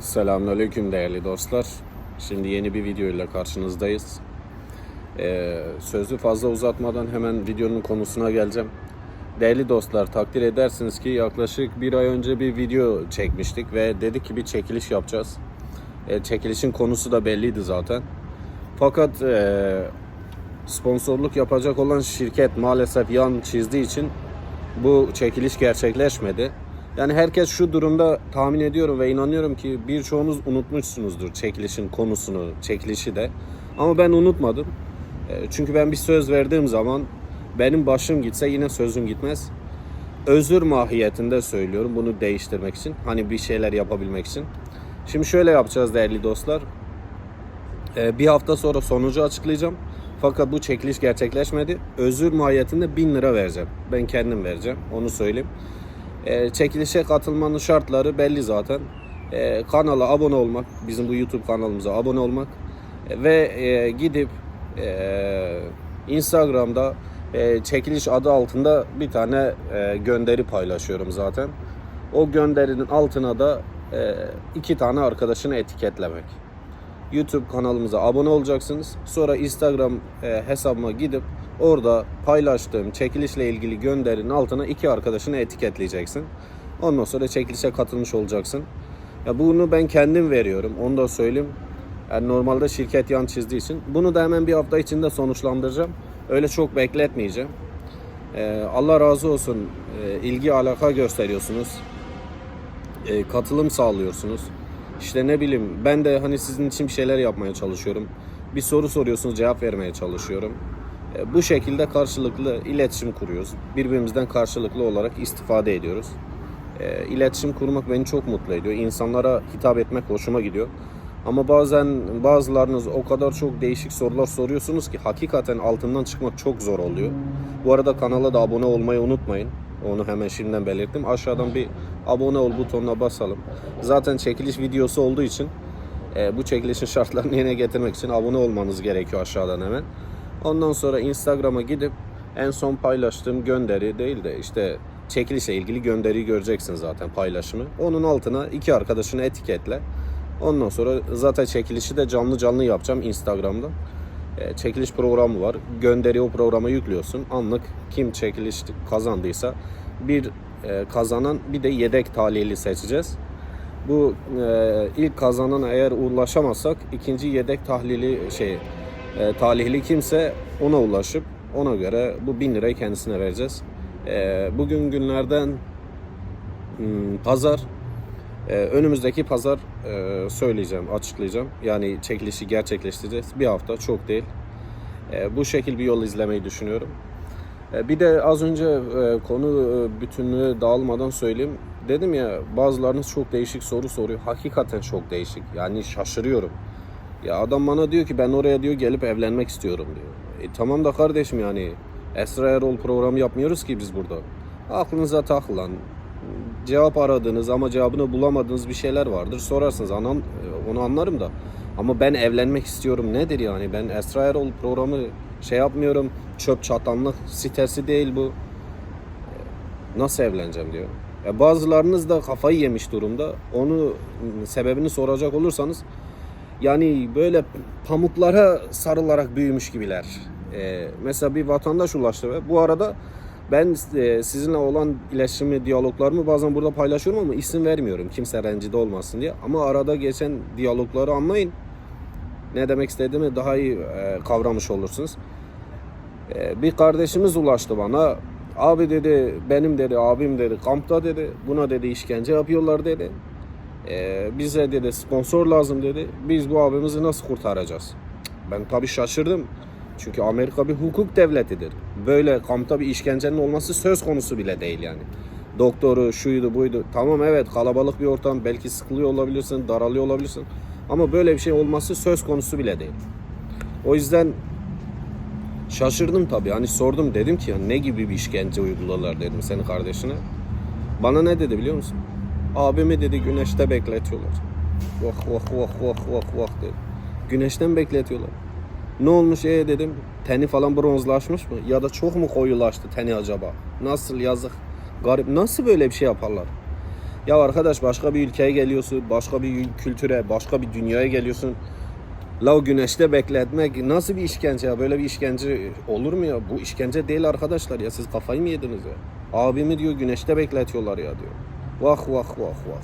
Selamünaleyküm değerli dostlar. Şimdi yeni bir video ile karşınızdayız. Ee, sözü fazla uzatmadan hemen videonun konusuna geleceğim. Değerli dostlar takdir edersiniz ki yaklaşık bir ay önce bir video çekmiştik ve dedik ki bir çekiliş yapacağız. Ee, çekilişin konusu da belliydi zaten. Fakat ee, sponsorluk yapacak olan şirket maalesef yan çizdiği için bu çekiliş gerçekleşmedi. Yani herkes şu durumda tahmin ediyorum ve inanıyorum ki birçoğunuz unutmuşsunuzdur çekilişin konusunu, çekilişi de. Ama ben unutmadım. E, Çünkü ben bir söz verdiğim zaman benim başım gitse yine sözüm gitmez. Özür mahiyetinde söylüyorum bunu değiştirmek için. Hani bir şeyler yapabilmek için. Şimdi şöyle yapacağız değerli dostlar. Ee, bir hafta sonra sonucu açıklayacağım. Fakat bu çekiliş gerçekleşmedi. Özür mahiyetinde 1000 lira vereceğim. Ben kendim vereceğim. Onu söyleyeyim. Ee, çekilişe katılmanın şartları belli zaten. Ee, kanala abone olmak. Bizim bu YouTube kanalımıza abone olmak. Ee, ve e, gidip e, Instagram'da e, çekiliş adı altında bir tane e, gönderi paylaşıyorum zaten. O gönderinin altına da e, iki tane arkadaşını etiketlemek. YouTube kanalımıza abone olacaksınız. Sonra Instagram e, hesabıma gidip orada paylaştığım çekilişle ilgili gönderinin altına iki arkadaşını etiketleyeceksin. Ondan sonra çekilişe katılmış olacaksın. Ya bunu ben kendim veriyorum. Onu da söyleyeyim. Yani normalde şirket yan çizdiği için. Bunu da hemen bir hafta içinde sonuçlandıracağım. Öyle çok bekletmeyeceğim. E, Allah razı olsun. E, ilgi alaka gösteriyorsunuz e, katılım sağlıyorsunuz. İşte ne bileyim ben de hani sizin için bir şeyler yapmaya çalışıyorum. Bir soru soruyorsunuz cevap vermeye çalışıyorum. E, bu şekilde karşılıklı iletişim kuruyoruz. Birbirimizden karşılıklı olarak istifade ediyoruz. E, iletişim kurmak beni çok mutlu ediyor. İnsanlara hitap etmek hoşuma gidiyor. Ama bazen bazılarınız o kadar çok değişik sorular soruyorsunuz ki hakikaten altından çıkmak çok zor oluyor. Bu arada kanala da abone olmayı unutmayın. Onu hemen şimdiden belirttim. Aşağıdan bir abone ol butonuna basalım. Zaten çekiliş videosu olduğu için e, bu çekilişin şartlarını yerine getirmek için abone olmanız gerekiyor aşağıdan hemen. Ondan sonra Instagram'a gidip en son paylaştığım gönderi değil de işte çekilişle ilgili gönderiyi göreceksin zaten paylaşımı. Onun altına iki arkadaşını etiketle. Ondan sonra zaten çekilişi de canlı canlı yapacağım Instagram'da. E, çekiliş programı var. Gönderi o programa yüklüyorsun. Anlık kim çekiliş kazandıysa bir e, kazanan bir de yedek talihli seçeceğiz. Bu e, ilk kazanana eğer ulaşamazsak ikinci yedek tahlili şey e, talihli kimse ona ulaşıp ona göre bu 1000 lirayı kendisine vereceğiz. E, bugün günlerden hmm, pazar ee, önümüzdeki pazar e, söyleyeceğim, açıklayacağım. Yani çekilişi gerçekleştireceğiz. Bir hafta çok değil. E, bu şekil bir yol izlemeyi düşünüyorum. E, bir de az önce e, konu e, bütünlüğü dağılmadan söyleyeyim. Dedim ya bazılarınız çok değişik soru soruyor. Hakikaten çok değişik. Yani şaşırıyorum. Ya adam bana diyor ki ben oraya diyor gelip evlenmek istiyorum diyor. E, tamam da kardeşim yani Esra Erol programı yapmıyoruz ki biz burada. Aklınıza takılan, cevap aradığınız ama cevabını bulamadığınız bir şeyler vardır. Sorarsınız anan onu anlarım da. Ama ben evlenmek istiyorum nedir yani? Ben Esra Erol programı şey yapmıyorum. Çöp çatanlık sitesi değil bu. Nasıl evleneceğim diyor. Ya bazılarınız da kafayı yemiş durumda. Onu sebebini soracak olursanız yani böyle pamuklara sarılarak büyümüş gibiler. Ee, mesela bir vatandaş ulaştı ve bu arada ben e, sizinle olan iletişimi, diyaloglarımı bazen burada paylaşıyorum ama isim vermiyorum. Kimse rencide olmasın diye. Ama arada geçen diyalogları anlayın. Ne demek istediğimi daha iyi e, kavramış olursunuz. E, bir kardeşimiz ulaştı bana. Abi dedi, benim dedi, abim dedi, kampta dedi. Buna dedi işkence yapıyorlar dedi. E, bize dedi sponsor lazım dedi. Biz bu abimizi nasıl kurtaracağız? Ben tabii şaşırdım. Çünkü Amerika bir hukuk devletidir. Böyle kampta bir işkencenin olması söz konusu bile değil yani. Doktoru, şuydu buydu. Tamam evet kalabalık bir ortam. Belki sıkılıyor olabilirsin, daralıyor olabilirsin. Ama böyle bir şey olması söz konusu bile değil. O yüzden şaşırdım tabii. Hani sordum dedim ki ya ne gibi bir işkence uyguladılar dedim senin kardeşine. Bana ne dedi biliyor musun? Abimi dedi güneşte bekletiyorlar. Vah vah vah vah vah vah dedi. Güneşten bekletiyorlar. Ne olmuş e dedim. Teni falan bronzlaşmış mı? Ya da çok mu koyulaştı teni acaba? Nasıl yazık. Garip. Nasıl böyle bir şey yaparlar? Ya arkadaş başka bir ülkeye geliyorsun, başka bir kültüre, başka bir dünyaya geliyorsun. La güneşte bekletmek nasıl bir işkence ya? Böyle bir işkence olur mu ya? Bu işkence değil arkadaşlar ya. Siz kafayı mı yediniz ya? Abimi diyor güneşte bekletiyorlar ya diyor. Vah vah vah vah.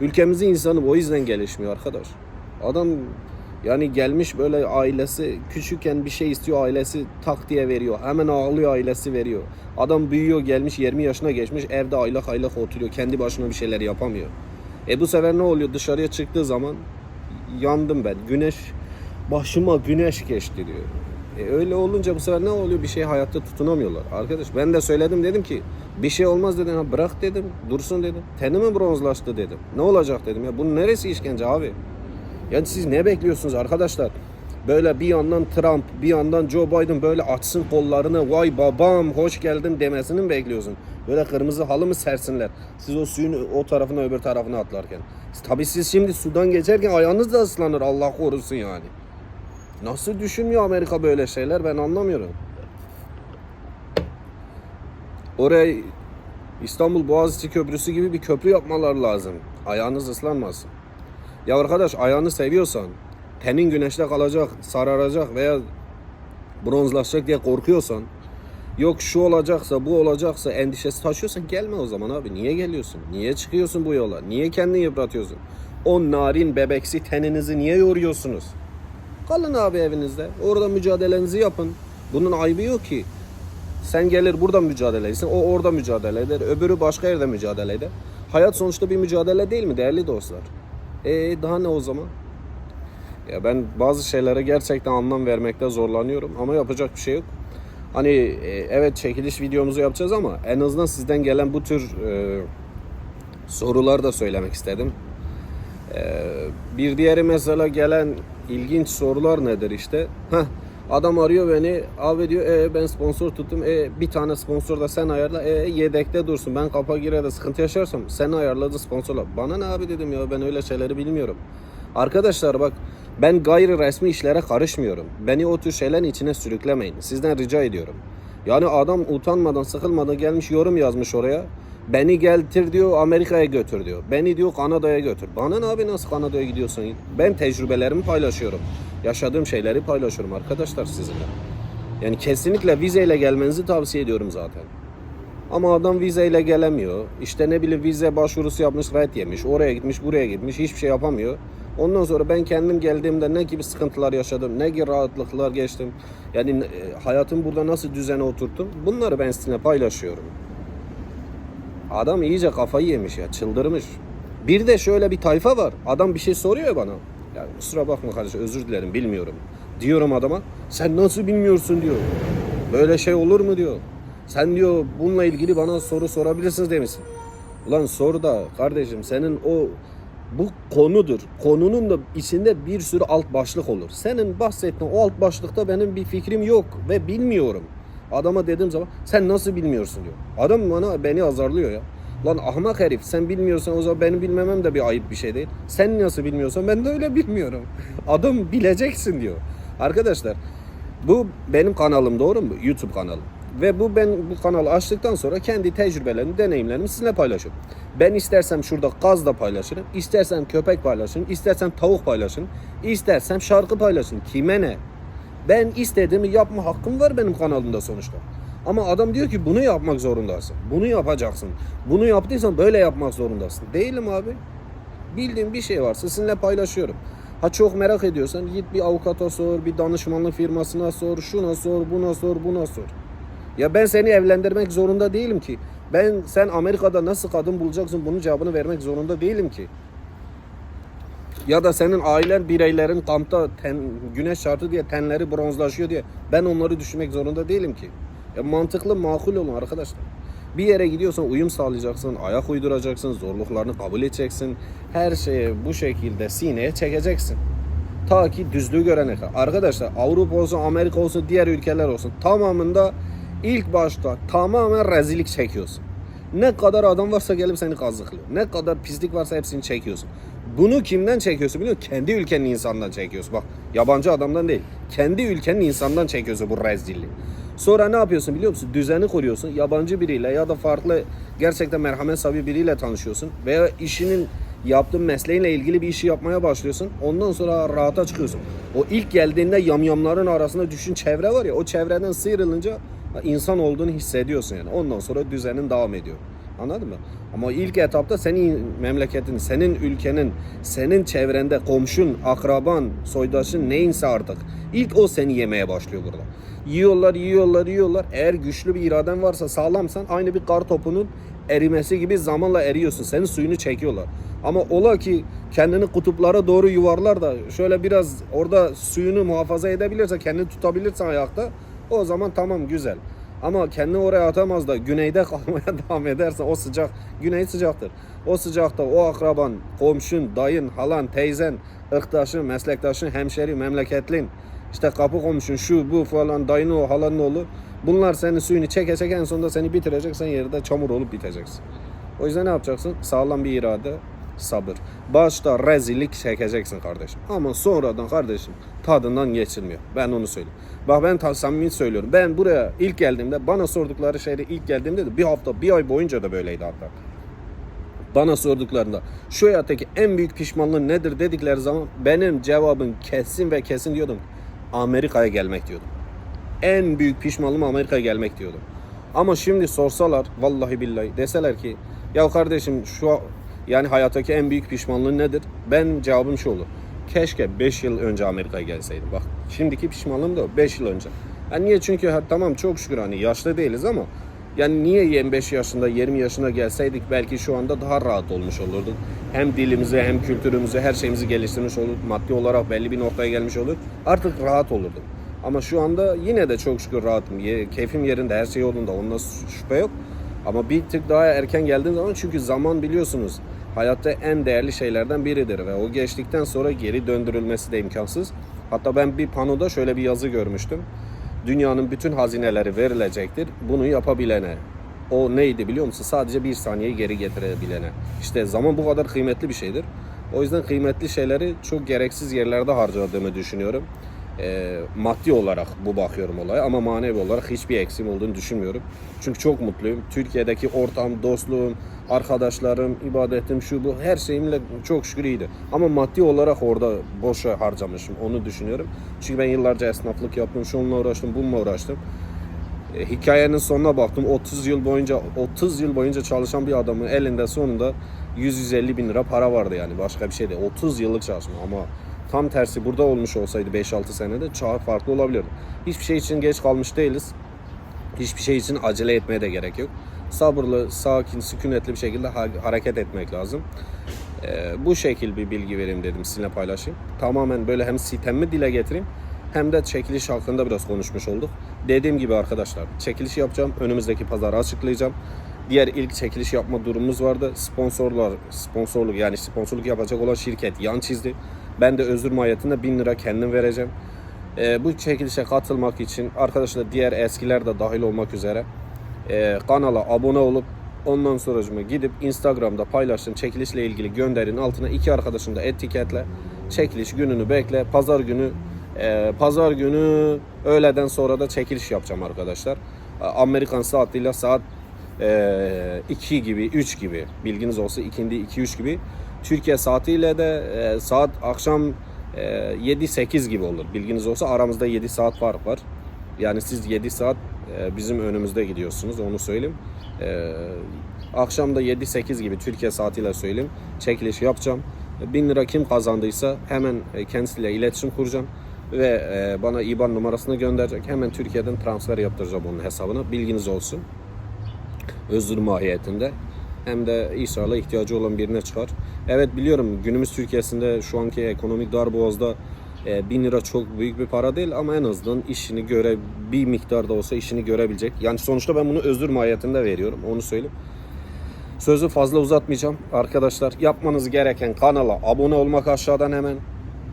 Ülkemizin insanı o yüzden gelişmiyor arkadaş. Adam yani gelmiş böyle ailesi küçükken bir şey istiyor ailesi tak diye veriyor. Hemen ağlıyor ailesi veriyor. Adam büyüyor gelmiş 20 yaşına geçmiş evde aylak aylak oturuyor. Kendi başına bir şeyler yapamıyor. E bu sefer ne oluyor dışarıya çıktığı zaman yandım ben. Güneş başıma güneş geçti diyor. E öyle olunca bu sefer ne oluyor? Bir şey hayatta tutunamıyorlar. Arkadaş ben de söyledim dedim ki bir şey olmaz dedim. Ha, bırak dedim. Dursun dedim. Tenimi bronzlaştı dedim. Ne olacak dedim ya. Bunun neresi işkence abi? Yani siz ne bekliyorsunuz arkadaşlar? Böyle bir yandan Trump, bir yandan Joe Biden böyle açsın kollarını vay babam hoş geldin demesini mi bekliyorsun? Böyle kırmızı halı mı sersinler? Siz o suyun o tarafına öbür tarafına atlarken. Tabii siz şimdi sudan geçerken ayağınız da ıslanır Allah korusun yani. Nasıl düşünmüyor Amerika böyle şeyler ben anlamıyorum. Oraya İstanbul Boğaziçi Köprüsü gibi bir köprü yapmalar lazım. Ayağınız ıslanmasın. Ya arkadaş ayağını seviyorsan, tenin güneşte kalacak, sararacak veya bronzlaşacak diye korkuyorsan, yok şu olacaksa, bu olacaksa endişesi taşıyorsan gelme o zaman abi. Niye geliyorsun? Niye çıkıyorsun bu yola? Niye kendini yıpratıyorsun? O narin bebeksi teninizi niye yoruyorsunuz? Kalın abi evinizde. Orada mücadelenizi yapın. Bunun ayıbı yok ki. Sen gelir burada mücadele edersin. O orada mücadele eder. Öbürü başka yerde mücadele eder. Hayat sonuçta bir mücadele değil mi değerli dostlar? E daha ne o zaman? Ya ben bazı şeylere gerçekten anlam vermekte zorlanıyorum ama yapacak bir şey yok. Hani e, evet çekiliş videomuzu yapacağız ama en azından sizden gelen bu tür e, sorular da söylemek istedim. E, bir diğeri mesela gelen ilginç sorular nedir işte? Heh, adam arıyor beni abi diyor e, ben sponsor tuttum e, bir tane sponsor da sen ayarla e, yedekte dursun ben kapa girede sıkıntı yaşarsam sen ayarladı sponsorla. Bana ne abi dedim ya ben öyle şeyleri bilmiyorum. Arkadaşlar bak ben gayri resmi işlere karışmıyorum. Beni o tür şeylerin içine sürüklemeyin. Sizden rica ediyorum. Yani adam utanmadan sıkılmadan gelmiş yorum yazmış oraya. Beni getir diyor Amerika'ya götür diyor. Beni diyor Kanada'ya götür. Bana ne abi nasıl Kanada'ya gidiyorsun? Ben tecrübelerimi paylaşıyorum. Yaşadığım şeyleri paylaşıyorum arkadaşlar sizinle. Yani kesinlikle vizeyle gelmenizi tavsiye ediyorum zaten. Ama adam vizeyle gelemiyor. İşte ne bileyim vize başvurusu yapmış red yemiş. Oraya gitmiş buraya gitmiş hiçbir şey yapamıyor. Ondan sonra ben kendim geldiğimde ne gibi sıkıntılar yaşadım, ne gibi rahatlıklar geçtim. Yani e, hayatım burada nasıl düzene oturttum. Bunları ben sizinle paylaşıyorum. Adam iyice kafayı yemiş ya çıldırmış. Bir de şöyle bir tayfa var. Adam bir şey soruyor bana. Ya kusura bakma kardeşim özür dilerim bilmiyorum. Diyorum adama sen nasıl bilmiyorsun diyor. Böyle şey olur mu diyor. Sen diyor bununla ilgili bana soru sorabilirsiniz demişsin. Ulan sor da kardeşim senin o bu konudur. Konunun da içinde bir sürü alt başlık olur. Senin bahsettiğin o alt başlıkta benim bir fikrim yok ve bilmiyorum. Adama dediğim zaman sen nasıl bilmiyorsun diyor. Adam bana beni azarlıyor ya. Lan ahmak herif sen bilmiyorsan o zaman benim bilmemem de bir ayıp bir şey değil. Sen nasıl bilmiyorsan ben de öyle bilmiyorum. Adam bileceksin diyor. Arkadaşlar bu benim kanalım doğru mu? YouTube kanalım. Ve bu ben bu kanalı açtıktan sonra kendi tecrübelerimi, deneyimlerimi sizinle paylaşıyorum. Ben istersem şurada gaz da paylaşırım, istersem köpek paylaşırım, istersem tavuk paylaşırım, istersem şarkı paylaşırım. Kime ne? Ben istediğimi yapma hakkım var benim kanalımda sonuçta. Ama adam diyor ki bunu yapmak zorundasın. Bunu yapacaksın. Bunu yaptıysan böyle yapmak zorundasın. Değilim abi. Bildiğim bir şey varsa sizinle paylaşıyorum. Ha çok merak ediyorsan git bir avukata sor, bir danışmanlık firmasına sor, şuna sor, buna sor, buna sor. Ya ben seni evlendirmek zorunda değilim ki. Ben sen Amerika'da nasıl kadın bulacaksın bunun cevabını vermek zorunda değilim ki. Ya da senin ailen bireylerin kampta ten, güneş şartı diye tenleri bronzlaşıyor diye ben onları düşünmek zorunda değilim ki. Ya mantıklı makul olun arkadaşlar. Bir yere gidiyorsan uyum sağlayacaksın, ayak uyduracaksın, zorluklarını kabul edeceksin. Her şeyi bu şekilde sineye çekeceksin. Ta ki düzlüğü görene kadar. Arkadaşlar Avrupa olsun, Amerika olsun, diğer ülkeler olsun tamamında ilk başta tamamen rezillik çekiyorsun. Ne kadar adam varsa gelip seni kazıklıyor. Ne kadar pislik varsa hepsini çekiyorsun. Bunu kimden çekiyorsun biliyor musun? Kendi ülkenin insanından çekiyorsun. Bak yabancı adamdan değil. Kendi ülkenin insandan çekiyorsun bu rezilliği. Sonra ne yapıyorsun biliyor musun? Düzeni kuruyorsun. Yabancı biriyle ya da farklı gerçekten merhamet sahibi biriyle tanışıyorsun veya işinin yaptığın mesleğinle ilgili bir işi yapmaya başlıyorsun. Ondan sonra rahata çıkıyorsun. O ilk geldiğinde yamyamların arasında düşün çevre var ya o çevreden sıyrılınca insan olduğunu hissediyorsun yani. Ondan sonra düzenin devam ediyor. Anladın mı? Ama ilk etapta senin memleketin, senin ülkenin, senin çevrende komşun, akraban, soydaşın neyinse artık ilk o seni yemeye başlıyor burada. Yiyorlar, yiyorlar, yiyorlar. Eğer güçlü bir iraden varsa, sağlamsan aynı bir kar topunun erimesi gibi zamanla eriyorsun. Senin suyunu çekiyorlar. Ama ola ki kendini kutuplara doğru yuvarlar da şöyle biraz orada suyunu muhafaza edebilirse, kendini tutabilirse ayakta o zaman tamam güzel. Ama kendini oraya atamaz da güneyde kalmaya devam edersen o sıcak, güney sıcaktır. O sıcakta o akraban, komşun, dayın, halan, teyzen, ırktaşın, meslektaşın, hemşeri, memleketlin, işte kapı komşun, şu bu falan, dayının o, halanın oğlu. Bunlar senin suyunu çeke çeke en sonunda seni bitirecek. Sen yerde çamur olup biteceksin. O yüzden ne yapacaksın? Sağlam bir irade, sabır. Başta rezillik çekeceksin kardeşim. Ama sonradan kardeşim tadından geçilmiyor. Ben onu söyleyeyim. Bak ben samimi söylüyorum. Ben buraya ilk geldiğimde bana sordukları şeyde ilk geldiğimde de bir hafta bir ay boyunca da böyleydi hatta. Bana sorduklarında şu hayattaki en büyük pişmanlığın nedir dedikleri zaman benim cevabım kesin ve kesin diyordum. Amerika'ya gelmek diyordum. En büyük pişmanlığım Amerika'ya gelmek diyordum. Ama şimdi sorsalar vallahi billahi deseler ki ya kardeşim şu yani hayattaki en büyük pişmanlığın nedir? Ben cevabım şu olur. Keşke 5 yıl önce Amerika'ya gelseydim. Bak şimdiki pişmanlığım da 5 yıl önce. Yani niye? Çünkü ha, tamam çok şükür hani yaşlı değiliz ama yani niye 25 yaşında 20 yaşında gelseydik belki şu anda daha rahat olmuş olurduk. Hem dilimizi hem kültürümüzü her şeyimizi geliştirmiş olurduk. Maddi olarak belli bir noktaya gelmiş olurduk. Artık rahat olurduk. Ama şu anda yine de çok şükür rahatım. Keyfim yerinde, her şey yolunda. Ondan şüphe yok. Ama bir tık daha erken geldiğim zaman çünkü zaman biliyorsunuz hayatta en değerli şeylerden biridir ve o geçtikten sonra geri döndürülmesi de imkansız. Hatta ben bir panoda şöyle bir yazı görmüştüm. Dünyanın bütün hazineleri verilecektir. Bunu yapabilene. O neydi biliyor musun? Sadece bir saniyeyi geri getirebilene. İşte zaman bu kadar kıymetli bir şeydir. O yüzden kıymetli şeyleri çok gereksiz yerlerde harcadığımı düşünüyorum. Ee, maddi olarak bu bakıyorum olaya ama manevi olarak hiçbir eksiğim olduğunu düşünmüyorum. Çünkü çok mutluyum. Türkiye'deki ortam, dostluğum, arkadaşlarım, ibadetim, şu bu her şeyimle çok şükür iyiydi. Ama maddi olarak orada boşa harcamışım onu düşünüyorum. Çünkü ben yıllarca esnaflık yaptım, şununla uğraştım, bununla uğraştım. E, hikayenin sonuna baktım. 30 yıl boyunca 30 yıl boyunca çalışan bir adamın elinde sonunda 100-150 bin lira para vardı yani başka bir şey değil. 30 yıllık çalışma ama tam tersi burada olmuş olsaydı 5-6 senede çok farklı olabilirdi. Hiçbir şey için geç kalmış değiliz. Hiçbir şey için acele etmeye de gerek yok. Sabırlı, sakin, sükunetli bir şekilde ha- hareket etmek lazım. Ee, bu şekil bir bilgi vereyim dedim sizinle paylaşayım. Tamamen böyle hem sitemimi dile getireyim hem de çekiliş hakkında biraz konuşmuş olduk. Dediğim gibi arkadaşlar çekiliş yapacağım. Önümüzdeki pazarı açıklayacağım. Diğer ilk çekiliş yapma durumumuz vardı. Sponsorlar, sponsorluk yani sponsorluk yapacak olan şirket yan çizdi. Ben de özür mahiyetinde 1000 lira kendim vereceğim. Ee, bu çekilişe katılmak için arkadaşlar diğer eskiler de dahil olmak üzere e, kanala abone olup ondan sonracıma gidip Instagram'da paylaştığım çekilişle ilgili gönderin altına iki arkadaşını da etiketle çekiliş gününü bekle. Pazar günü e, pazar günü öğleden sonra da çekiliş yapacağım arkadaşlar. Amerikan saatiyle saat e, 2 gibi 3 gibi. Bilginiz olsun ikindi 2-3 gibi. Türkiye saatiyle de e, saat akşam e, 7-8 gibi olur. Bilginiz olsa aramızda 7 saat fark var. Yani siz 7 saat bizim önümüzde gidiyorsunuz onu söyleyeyim. E, akşam da 7-8 gibi Türkiye saatiyle söyleyeyim. Çekiliş yapacağım. 1000 lira kim kazandıysa hemen e, kendisiyle iletişim kuracağım. Ve e, bana IBAN numarasını gönderecek. Hemen Türkiye'den transfer yaptıracağım onun hesabına. Bilginiz olsun. Özür mahiyetinde. Hem de inşallah ihtiyacı olan birine çıkar. Evet biliyorum günümüz Türkiye'sinde şu anki ekonomik darboğazda e, 1000 lira çok büyük bir para değil ama en azından işini göre bir miktarda olsa işini görebilecek. Yani sonuçta ben bunu özür mahiyetinde veriyorum onu söyleyeyim. Sözü fazla uzatmayacağım. Arkadaşlar yapmanız gereken kanala abone olmak aşağıdan hemen.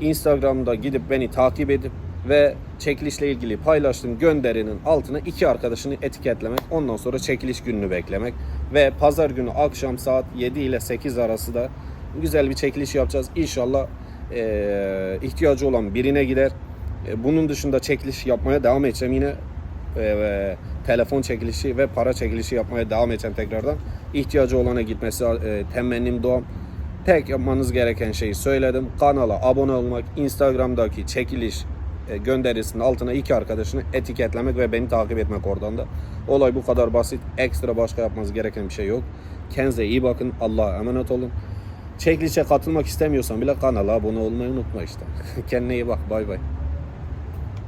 Instagram'da gidip beni takip edip ve çekilişle ilgili paylaştığım gönderinin altına iki arkadaşını etiketlemek. Ondan sonra çekiliş gününü beklemek. Ve pazar günü akşam saat 7 ile 8 arası da güzel bir çekiliş yapacağız. İnşallah eee, ihtiyacı olan birine gider. E, Bunun dışında çekiliş yapmaya devam edeceğim yine. E, ve telefon çekilişi ve para çekilişi yapmaya devam edeceğim tekrardan. İhtiyacı olana gitmesi e, temennim doğum. Tek yapmanız gereken şeyi söyledim. Kanala abone olmak, Instagram'daki çekiliş e, gönderisinin altına iki arkadaşını etiketlemek ve beni takip etmek oradan da. Olay bu kadar basit. Ekstra başka yapmanız gereken bir şey yok. Kendinize iyi bakın. Allah'a emanet olun. Çekilişe katılmak istemiyorsan bile kanala abone olmayı unutma işte. Kendine iyi bak. Bay bay.